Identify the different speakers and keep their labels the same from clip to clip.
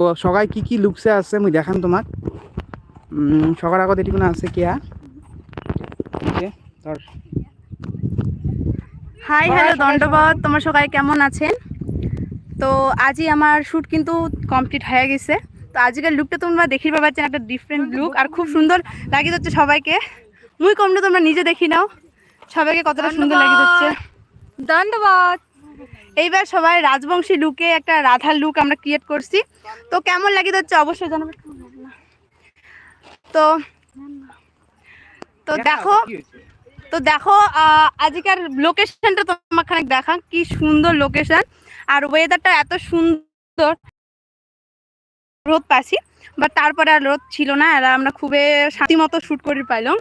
Speaker 1: তো সবাই কি কি লুকসে আছে মুই দেখান তোমাক। উম, সবার আগত এটি কোনো আছে কিয়া ধর।
Speaker 2: হাই হ্যালো দণ্ডবত তোমার সবাই কেমন আছেন? তো আজই আমার শ্যুট কিন্তু কমপ্লিট হয়ে গেছে। তো আজকের লুকটা তোমরা দেখির পাচ্ছেন একটা ডিফারেন্ট লুক আর খুব সুন্দর লাগিয়ে যাচ্ছে সবাইকে। মুই কমলে তোমরা নিজে দেখি নাও। সবাইকে কতটা সুন্দর লাগিয়ে যাচ্ছে দণ্ডবত এইবার সবাই রাজবংশী লুকে একটা রাধার লুক আমরা ক্রিয়েট করছি। তো কেমন লাগিয়ে যাচ্ছে অবশ্যই জানাবে। তো তো দেখো তো দেখো আজকের লোকেশনটা তোমাকে দেখা কি সুন্দর লোকেশন আর ওয়েদারটা এত সুন্দর। রোদ পাচ্ছি বাট তারপরে আর রোদ ছিল না আর আমরা খুবই শান্তি মতো শ্যুট করে পাইলাম।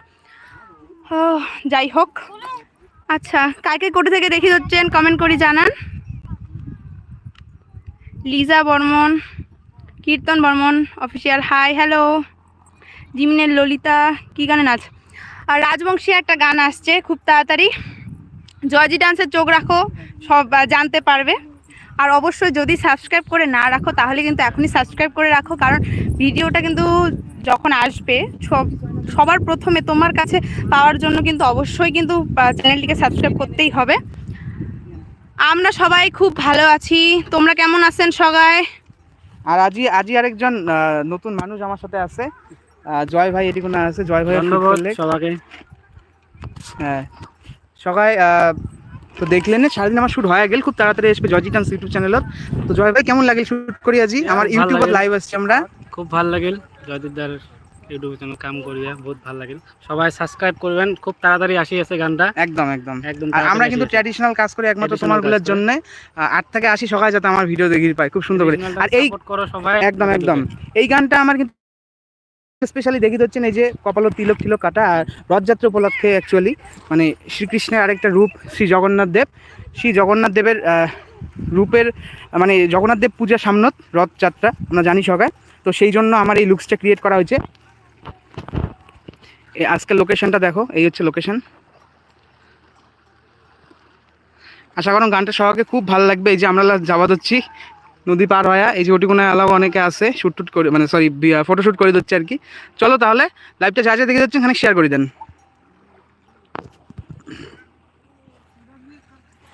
Speaker 2: যাই হোক। আচ্ছা কাকে কোটি থেকে দেখি হচ্ছেন কমেন্ট করে জানান। Liza Barman, Kirtan Barman official hi hello জিমিনের Lalita, কি গানে নাচ? আর রাজবংশী একটা গান আসছে, খুব তাড়াতাড়ি। জয়জি ডান্সের চোখ রাখো, সব জানতে পারবে। আর অবশ্যই যদি সাবস্ক্রাইব করে না রাখো, তাহলে কিন্তু এখনই সাবস্ক্রাইব করে রাখো, কারণ ভিডিওটা কিন্তু যখন আসবে, সব সবার প্রথমে তোমার কাছে পাওয়ার জন্য কিন্তু অবশ্যই কিন্তু চ্যানেলটিকে সাবস্ক্রাইব করতেই হবে। আমরা সবাই খুব ভালো আছি। তোমরা কেমন আছেন সবাই?
Speaker 1: আর আজি আজি আরেকজন নতুন মানুষ আমার সাথে আছে। জয় ভাই এটি কোনো আছে। জয় ভাই
Speaker 3: ধন্যবাদ সবাইকে।
Speaker 1: হ্যাঁ। সবাই তো দেখলেন সারাদিন আমার শুট হয়ে গেল। খুব তাড়াতাড়ি আসবে জয়জি টান্স ইউটিউব চ্যানেলত তো জয় ভাই কেমন লাগে শুট করি আজি? আমার
Speaker 3: ভালো
Speaker 1: ইউটিউবত লাইভ আসছে আমরা।
Speaker 3: খুব ভালো লাগিল। জয়দীপদার ইউটিউব চ্যানেল কাম করিয়া বহুত ভালো লাগিল। সবাই সাবস্ক্রাইব করবেন খুব তাড়াতাড়ি আসি আছে গানটা।
Speaker 1: একদম একদম।
Speaker 3: একদম
Speaker 1: আর আমরা কিন্তু
Speaker 3: আসি
Speaker 1: ট্র্যাডিশনাল কাজ করি একমাত্র
Speaker 3: Traditional তোমারগুলোর
Speaker 1: জন্য। আট থেকে আশি সকাল যাতে আমার ভিডিও দেখি পাই খুব সুন্দর করে। আর এই
Speaker 3: করো সবাই।
Speaker 1: একদম একদম। এই গানটা আমার কিন্তু স্পেশালি দেখি হচ্ছেন এই যে কপাল তিলক তিলক কাটা আর রথযাত্রা উপলক্ষে অ্যাকচুয়ালি মানে শ্রীকৃষ্ণের আরেকটা রূপ শ্রী জগন্নাথ দেব। শ্রী জগন্নাথ দেবের রূপের মানে জগন্নাথ দেব পূজা সামনত রথযাত্রা আমরা জানি সবাই। তো সেই জন্য আমার এই লুকসটা ক্রিয়েট করা হয়েছে। আজকের লোকেশনটা দেখো, এই হচ্ছে লোকেশন আশা করুন গানটা সবাইকে খুব ভালো লাগবে। এই যে আমরা যাওয়া দিচ্ছি নদী পার হয়া। এই যে ওটিকোনায় আলাও অনেকে আছে শ্যুট টুট করে মানে সরি ফটোশ্যুট করে দিচ্ছে আর কি। চলো তাহলে লাইভটা যা যা দেখে যাচ্ছেন খানিক শেয়ার করে দেন।